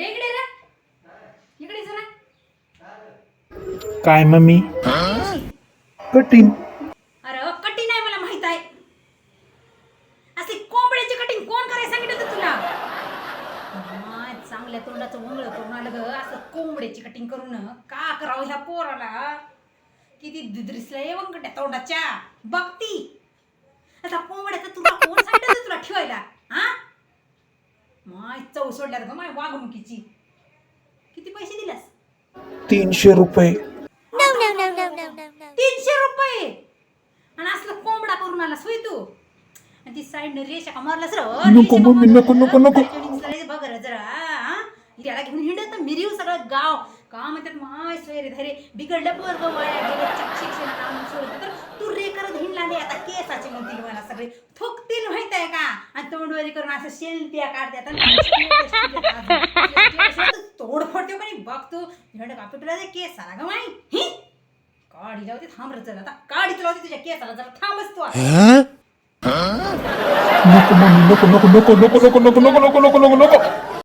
इकडे इकडे काय मम्मी? कटिंग अरे हो, कटिंग नाही मला माहीत आहे. असे कोंबड्याची कटिंग कोण करायला सांगितलं होतं तुला? चांगल्या तोंडाचं वंगळ करून आलं ग. असं कोंबड्याची कटिंग करून का करावं ह्या पोराला? किती दिदरीसला वंगट्या तोंडाच्या. बघती. माय चव सोडल्यात ग माय वागणुकीची. किती पैसे दिलास तीनशे रुपये. तीनशे रुपये! आणि असलं कोंबडा करून आला सोय तू. आणि ती साईडने रेषा का मारलास र? नको मम्मी, नको, नको, नको. बघ रे जरा हा? त्याला घेऊन हिंडत मिरीव सगळं गाव. का म्हणतात माय सोय रे धैर्य बिघडलं पोरग वाया गेलं चक शिक्षणात आणून सोडलं तर तू रे करत हिंडला नाही आता केसाचे म्हणतील मला सगळे थुकतील माहीत आहे का तोंडवरी करून असं शेल्प्या काढतात तोड फोडते पण बघ तू हिंड कापी तुला केस आला ग माई ही काढी लावते थांब रे चल आता काढी लावते तुझ्या केसाला जरा थांबच तू नको नको नको नको नको नको नको नको नको नको नको